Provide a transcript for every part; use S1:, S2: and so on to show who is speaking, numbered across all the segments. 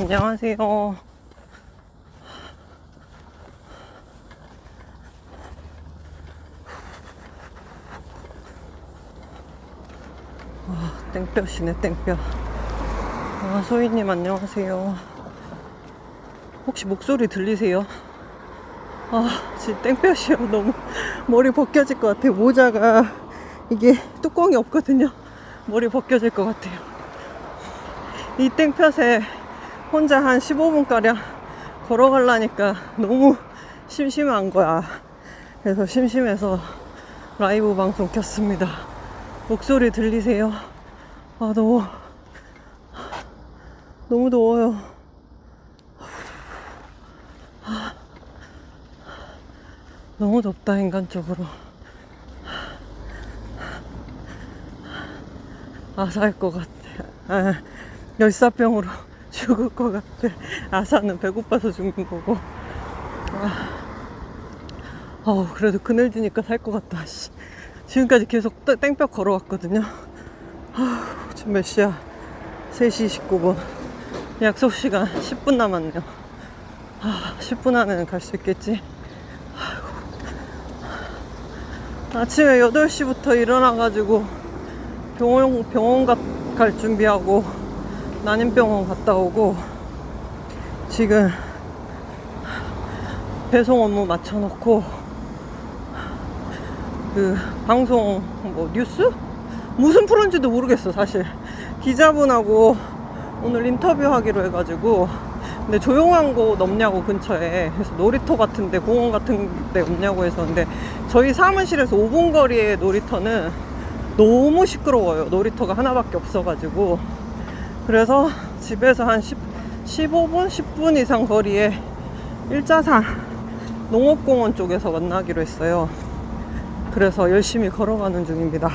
S1: 안녕하세요. 아, 땡볕이네, 땡볕. 아, 소희님 안녕하세요. 혹시 목소리 들리세요? 아, 진짜 땡볕이요. 너무 머리 벗겨질 것 같아요. 모자가 이게 뚜껑이 없거든요. 머리 벗겨질 것 같아요. 이 땡볕에 혼자 한 15분가량 걸어가려니까 너무 심심한 거야. 그래서 심심해서 라이브 방송 켰습니다. 목소리 들리세요? 아, 더워. 너무 더워요. 너무 덥다, 인간적으로. 아사할 것 같아. 아, 열사병으로 죽을 것 같아. 아사는 배고파서 죽는 거고. 아, 어우, 그래도 그늘 지니까 살 것 같다. 씨. 지금까지 계속 땡- 땡볕 걸어왔거든요. 아, 지금 몇 시야? 3시 19분. 약속 시간 10분 남았네요. 아, 10분 안에는 갈 수 있겠지? 아침에 8시부터 일어나가지고 병원, 병원 가, 갈 준비하고 난임병원 갔다 오고 지금 배송 업무 맞춰놓고 그 방송 뭐 뉴스? 무슨 프로인지도 모르겠어 사실. 기자분하고 오늘 인터뷰하기로 해가지고. 근데 조용한 곳 없냐고 근처에. 그래서 놀이터 같은데 공원 같은 데 없냐고 해서. 근데 저희 사무실에서 5분 거리의 놀이터는 너무 시끄러워요. 놀이터가 하나밖에 없어가지고 그래서 집에서 한 10, 15분 10분 이상 거리에 일자산 농업공원 쪽에서 만나기로 했어요 그래서 열심히 걸어가는 중입니다.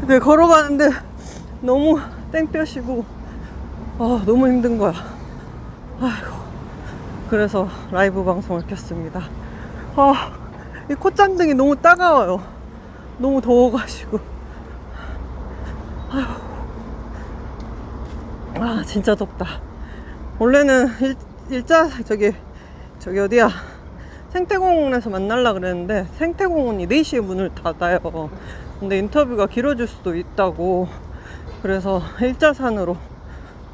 S1: 근데 걸어가는데 너무 땡볕이고 아, 너무 힘든 거야. 아이고. 그래서 라이브 방송을 켰습니다. 아, 이 콧잔등이 너무 따가워요. 너무 더워가지고. 아, 진짜 덥다. 원래는 일, 일자, 저기, 저기 어디야. 생태공원에서 만날라 그랬는데 생태공원이 4시에 문을 닫아요. 근데 인터뷰가 길어질 수도 있다고 그래서 일자산으로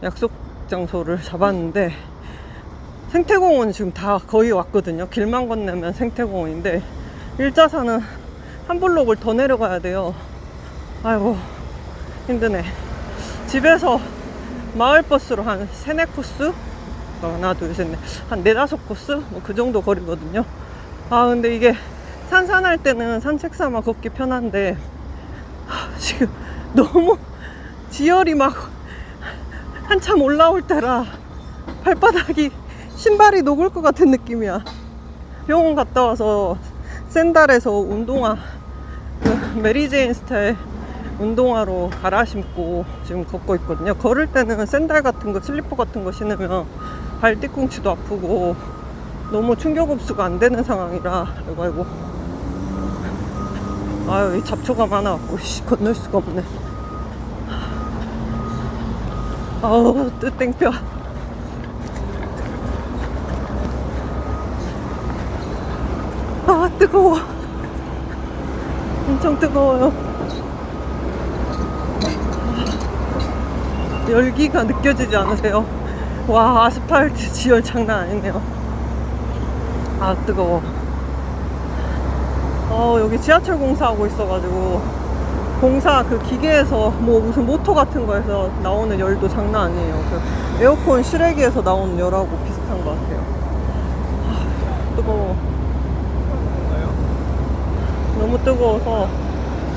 S1: 약속 장소를 잡았는데 생태공원 지금 다 거의 왔거든요. 길만 건너면 생태공원인데 일자산은 한 블록을 더 내려가야 돼요. 아이고 힘드네. 집에서 마을버스로 한 세네 코스? 어, 하나 둘셋넷한 네다섯 코스? 뭐 그 정도 거리거든요. 아 근데 이게 산산할 때는 산책 삼아 걷기 편한데 하, 지금 너무 지열이 막 한참 올라올 때라 발바닥이 신발이 녹을 것 같은 느낌이야. 병원 갔다 와서 샌달에서 운동화 그 메리제인 스타일 운동화로 갈아 신고 지금 걷고 있거든요. 걸을 때는 샌들 같은 거, 슬리퍼 같은 거 신으면 발 뒤꿈치도 아프고 너무 충격 흡수가 안 되는 상황이라 이거 아이고 아유 이 잡초가 많아갖고 씨, 건널 수가 없네. 아우 뜨땡뼈. 아 뜨거워. 엄청 뜨거워요. 열기가 느껴지지 않으세요? 와 아스팔트 지열 장난 아니네요. 아 뜨거워. 어 여기 지하철 공사하고 있어가지고 공사 그 기계에서 뭐 무슨 모터 같은 거에서 나오는 열도 장난 아니에요. 그 에어컨 실외기에서 나오는 열하고 비슷한 것 같아요. 아, 뜨거워. 너무 뜨거워서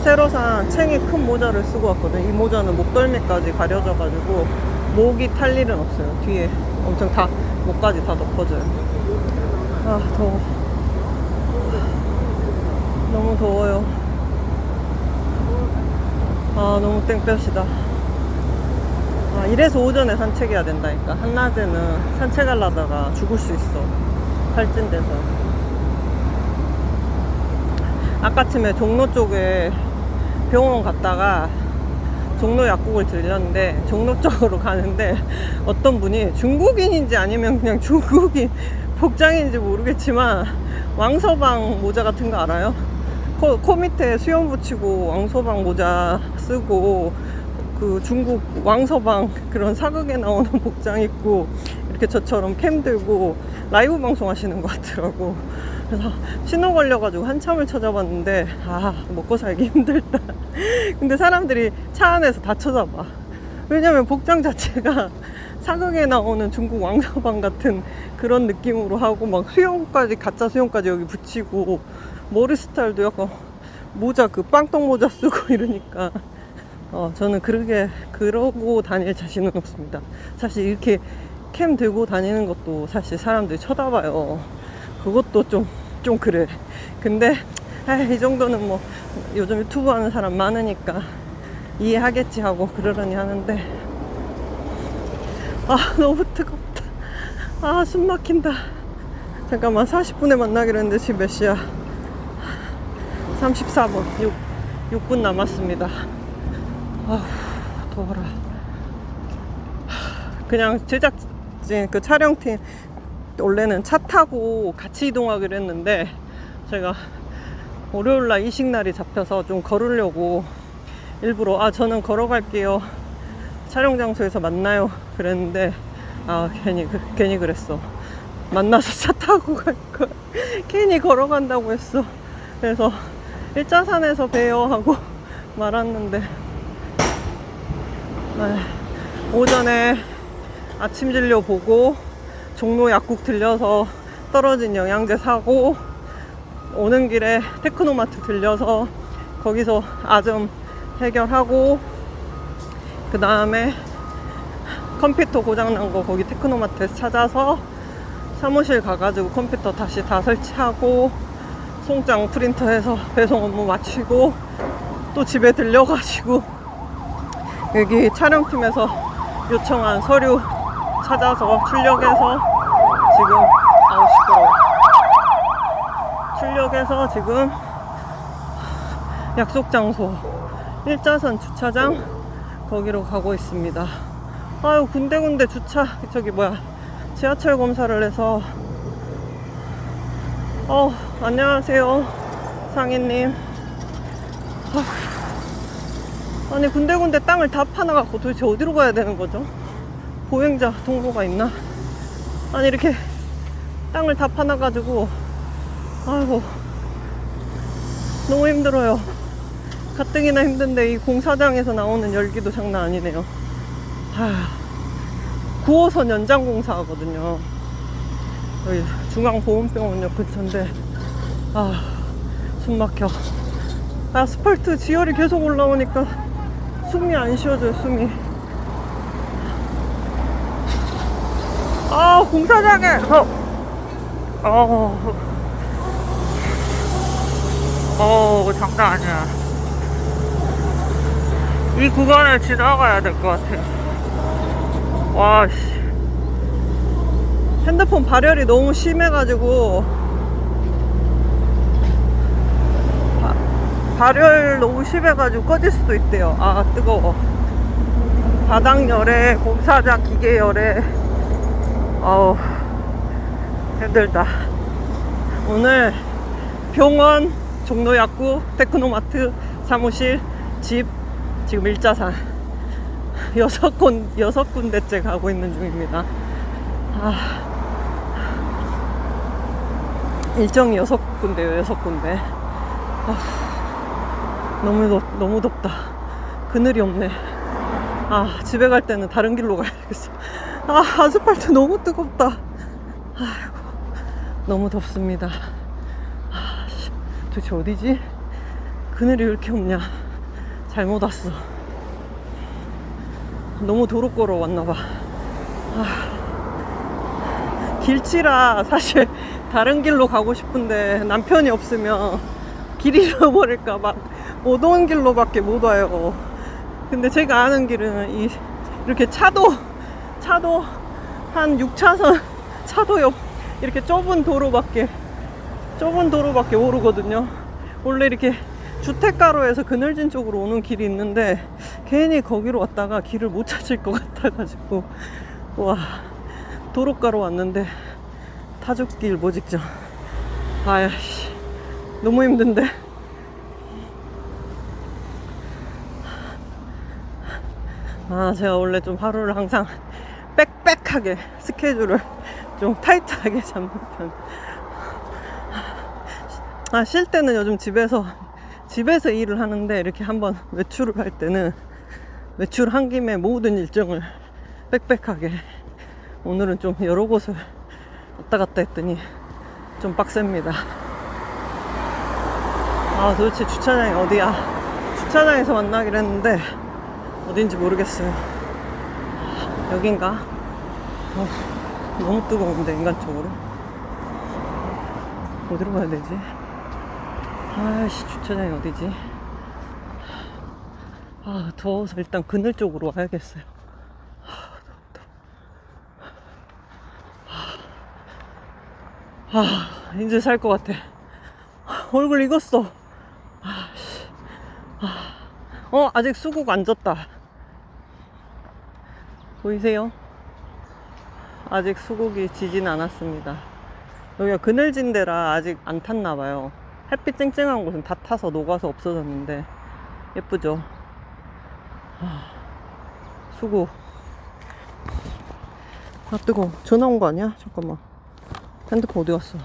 S1: 새로 산 챙이 큰 모자를 쓰고 왔거든. 이 모자는 목덜미까지 가려져가지고 목이 탈 일은 없어요. 뒤에 엄청 다 목까지 다 덮어져요. 아 더워. 너무 더워요. 아 너무 땡볕이다. 아 이래서 오전에 산책해야 된다니까. 한낮에는 산책하려다가 죽을 수 있어. 탈진돼서. 아까쯤에 종로 쪽에 병원 갔다가 종로 약국을 들렸는데 종로 쪽으로 가는데 어떤 분이 중국인인지 아니면 그냥 중국인 복장인지 모르겠지만 왕서방 모자 같은 거 알아요? 코, 코 밑에 수염 붙이고 왕서방 모자 쓰고 그 중국 왕서방 그런 사극에 나오는 복장 입고 이렇게 저처럼 캠 들고 라이브 방송 하시는 것 같더라고. 그래서 신호 걸려가지고 한참을 찾아봤는데 아 먹고 살기 힘들다. 근데 사람들이 차 안에서 다 쳐다봐. 왜냐면 복장 자체가 사극에 나오는 중국 왕서방 같은 그런 느낌으로 하고 막 수염까지 가짜 수염까지 여기 붙이고 머리 스타일도 약간 모자 그 빵떡 모자 쓰고 이러니까 어, 저는 그러게 그러고 다닐 자신은 없습니다. 사실 이렇게 캠 들고 다니는 것도 사실 사람들이 쳐다봐요. 그것도 좀, 좀 그래. 근데, 에이, 이 정도는 뭐, 요즘 유튜브 하는 사람 많으니까 이해하겠지 하고 그러려니 하는데, 아, 너무 뜨겁다. 아, 숨 막힌다. 잠깐만, 40분에 만나기로 했는데 지금 몇 시야? 34분, 6, 6분 남았습니다. 아휴, 더워라. 그냥 제작진 그 촬영팀 원래는 차 타고 같이 이동하기로 했는데 제가 월요일날 이식날이 잡혀서 좀 걸으려고 일부러 아 저는 걸어갈게요. 촬영 장소에서 만나요. 그랬는데 아 괜히 그- 괜히 그랬어. 만나서 차 타고 갈 걸. 괜히 걸어간다고 했어. 그래서 일자산에서 봬요 하고 말았는데 네. 오전에 아침 진료 보고 종로 약국 들려서 떨어진 영양제 사고 오는 길에 테크노마트 들려서 거기서 아점 해결하고 그 다음에 컴퓨터 고장난 거 거기 테크노마트에서 찾아서 사무실 가가지고 컴퓨터 다시 다 설치하고 송장 프린터해서 배송 업무 마치고 또 집에 들려가지고 여기 촬영팀에서 요청한 서류 찾아서 출력해서 지금 아우 시끄러워. 출력해서 지금 약속 장소 1자선 주차장 거기로 가고 있습니다. 아유 군데군데 주차 저기 뭐야 지하철 검사를 해서. 어 안녕하세요 상인님. 아니 군데군데 땅을 다 파놔갖고 도대체 어디로 가야 되는 거죠? 보행자 통로가 있나? 아니 이렇게 땅을 다 파놔가지고 아이고 너무 힘들어요. 가뜩이나 힘든데 이 공사장에서 나오는 열기도 장난 아니네요. 아, 9호선 연장 공사하거든요. 여기 중앙보훈병원역 근처인데 아 숨막혀. 아스팔트 지열이 계속 올라오니까 숨이 안 쉬어져요 숨이 아 공사장에. 어, 어, 어 장난 아니야. 이 구간을 지나가야 될 것 같아. 와씨. 핸드폰 발열이 너무 심해가지고. 바- 발열 너무 심해가지고 꺼질 수도 있대요. 아 뜨거워. 바닥 열에 공사장 기계 열에 어우 힘들다. 오늘 병원 종로약국 테크노마트 사무실 집 지금 일자산 여섯 군 여섯 군데째 가고 있는 중입니다. 아. 일정이 여섯 군데요 여섯 군데. 아, 너무 덥 너무 덥다. 그늘이 없네. 아 집에 갈 때는 다른 길로 가야겠어 아 아스팔트 너무 뜨겁다. 아이고 너무 덥습니다. 아, 씨, 도대체 어디지? 그늘이 왜 이렇게 없냐? 잘못 왔어. 너무 도로 걸어 왔나봐. 아, 길치라 사실 다른 길로 가고 싶은데 남편이 없으면 길 잃어버릴까봐. 못온 길로밖에 못 와요. 근데 제가 아는 길은 이, 이렇게 차도 차도 한 6차선 차도 옆 이렇게 좁은 도로밖에 좁은 도로밖에 모르거든요. 원래 이렇게 주택가로에서 그늘진 쪽으로 오는 길이 있는데 괜히 거기로 왔다가 길을 못 찾을 것 같아가지고 와 도로가로 왔는데 타죽길 모직전 아야씨 너무 힘든데. 아 제가 원래 좀 하루를 항상 빽빽하게 스케줄을 좀 타이트하게 잡는 편. 아, 쉴 때는 요즘 집에서, 집에서 일을 하는데 이렇게 한번 외출을 할 때는 외출한 김에 모든 일정을 빽빽하게 오늘은 좀 여러 곳을 왔다 갔다 했더니 좀 빡셉니다. 아, 도대체 주차장이 어디야? 주차장에서 만나기로 했는데 어딘지 모르겠어요. 여긴가? 어, 너무 뜨거운데 인간적으로 어디로 가야 되지? 아씨 주차장이 어디지? 아 더워서 일단 그늘 쪽으로 와야겠어요. 아 이제 살 것 같아. 얼굴 익었어. 아씨. 아. 어 아직 수국 안 졌다. 보이세요? 아직 수국이 지진 않았습니다. 여기가 그늘진 데라 아직 안 탔나 봐요. 햇빛 쨍쨍한 곳은 다 타서 녹아서 없어졌는데 예쁘죠? 아, 수국. 아 뜨거. 전화 온 거 아니야? 잠깐만. 핸드폰 어디 갔어?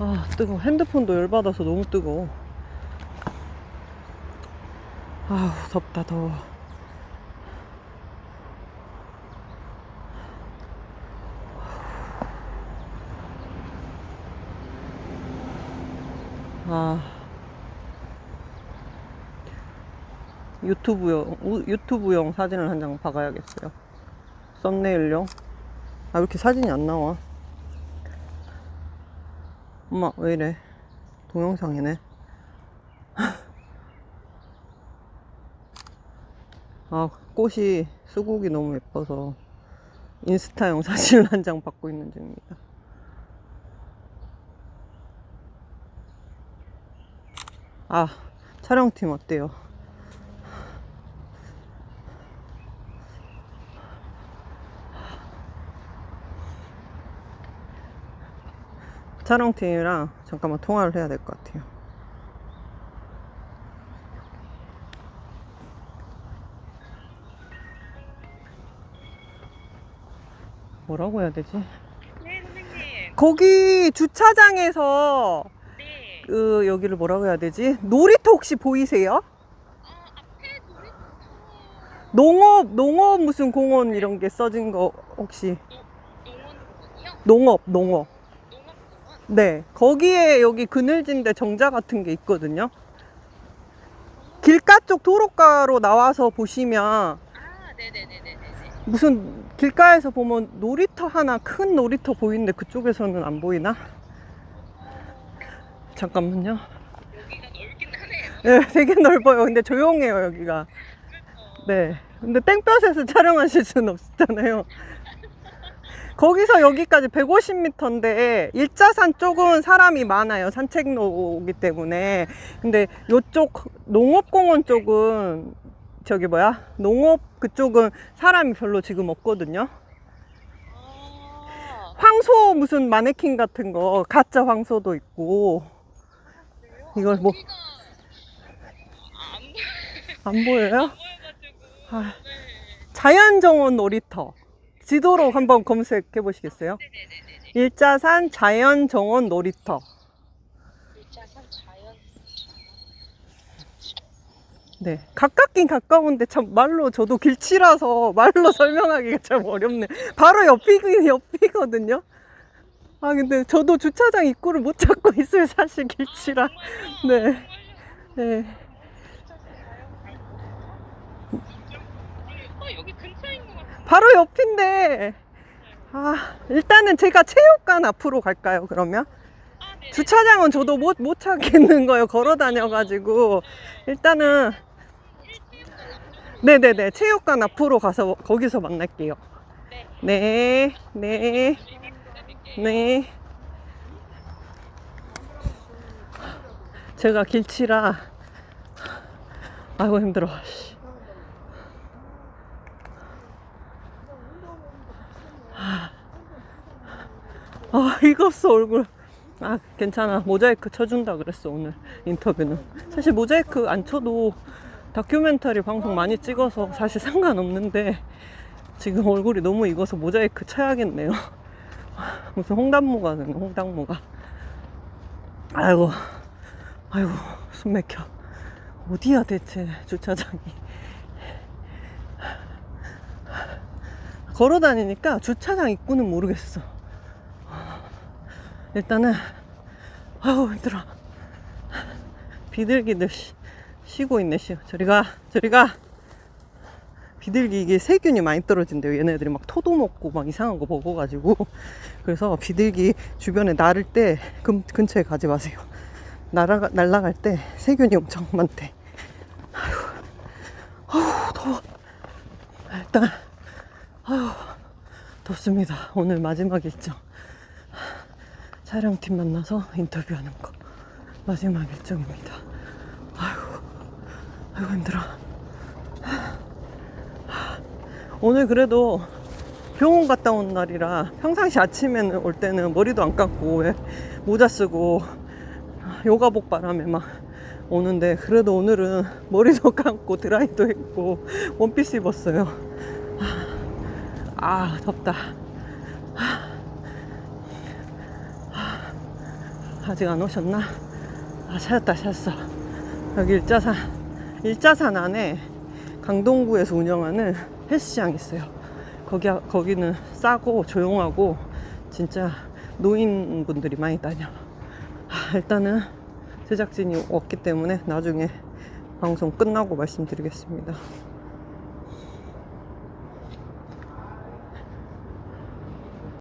S1: 아 뜨거. 핸드폰도 열받아서 너무 뜨거. 아우 덥다 더워. 아 유튜브용 우- 유튜브용 사진을 한 장 박아야겠어요. 썸네일용. 아 왜 이렇게 사진이 안 나와? 엄마 왜 이래? 동영상이네. 아 꽃이 수국이 너무 예뻐서 인스타용 사진을 한 장 받고 있는 중입니다. 아, 촬영팀 어때요? 촬영팀이랑 잠깐만 통화를 해야 될 것 같아요. 뭐라고 해야 되지?
S2: 네, 선생님.
S1: 거기 주차장에서
S2: 네.
S1: 그 여기를 뭐라고 해야 되지? 놀이터 혹시 보이세요? 농업 농업 무슨 공원 이런 게 써진 거 혹시? 농업 농업? 네 거기에 여기 그늘진데 정자 같은 게 있거든요 길가 쪽 도로가로 나와서 보시면. 무슨 길가에서 보면 놀이터 하나 큰 놀이터 보이는데 그쪽에서는 안 보이나? 잠깐만요
S2: 여기가 넓긴 하네요.
S1: 네, 되게 넓어요 근데 조용해요 여기가
S2: 그렇죠.
S1: 네. 근데 땡볕에서 촬영하실 수는 없잖아요. 거기서 여기까지 150m인데 일자산 쪽은 사람이 많아요. 산책로이기 때문에. 근데 요쪽 농업공원 쪽은 저기 뭐야? 농업 그쪽은 사람이 별로 지금 없거든요.
S2: 아,
S1: 황소 무슨 마네킹 같은 거 가짜 황소도 있고? 이걸 뭐-
S2: 안, 보여,
S1: 안 보여요? 아.
S2: 네.
S1: 자연정원 놀이터 지도로 한번 검색해 보시겠어요? 일자산 자연정원 놀이터. 네. 가깝긴 가까운데 참 말로 저도 길치라서 말로 설명하기가 참 어렵네. 바로 옆이긴 옆이거든요. 아, 근데 저도 주차장 입구를 못 찾고 있어요. 사실 길치라. 네. 네.
S2: 근처인 것 같아.
S1: 바로 옆인데. 아, 일단은 제가 체육관 앞으로 갈까요, 그러면?
S2: 아, 네.
S1: 주차장은 저도 못, 못 찾겠는 거예요. 걸어 다녀 가지고. 일단은, 네네네. 체육관 앞으로 가서 거기서 만날게요.
S2: 네.
S1: 네, 네, 네. 제가 길치라. 아이고 힘들어. 씨. 아 익었어 얼굴. 아 괜찮아. 모자이크 쳐준다 그랬어 오늘 인터뷰는. 사실 모자이크 안 쳐도 다큐멘터리 방송 많이 찍어서 사실 상관없는데 지금 얼굴이 너무 익어서 모자이크 쳐야겠네요 무슨 홍단무가 되는 홍단무가. 아이고 아이고 숨 막혀. 어디야 대체 주차장이. 걸어 다니니까 주차장 입구는 모르겠어. 일단은 아우 힘들어. 비둘기들 쉬, 쉬고 있네 쉬. 저리 가 저리 가 비둘기 이게 세균이 많이 떨어진대요. 얘네들이 막 토도 먹고 막 이상한 거 먹어가지고. 그래서 비둘기 주변에 나를 때 근, 근처에 가지 마세요. 날아가, 날아갈 때 세균이 엄청 많대. 아휴. 아우 더워. 일단 아휴. 덥습니다. 오늘 마지막 일정. 촬영팀 만나서 인터뷰하는 거 마지막 일정입니다. 아이고, 아이고 힘들어. 오늘 그래도 병원 갔다 온 날이라 평상시 아침에는 올 때는 머리도 안 감고 왜 모자 쓰고 요가복 바람에 막 오는데 그래도 오늘은 머리도 감고 드라이도 했고 원피스 입었어요. 아 덥다. 아직 안 오셨나? 아, 찾았다, 찾았어. 여기 일자산, 일자산 안에 강동구에서 운영하는 헬스장 있어요. 거기, 거기는 싸고 조용하고 진짜 노인분들이 많이 다녀. 아, 일단은 제작진이 없기 때문에 나중에 방송 끝나고 말씀드리겠습니다.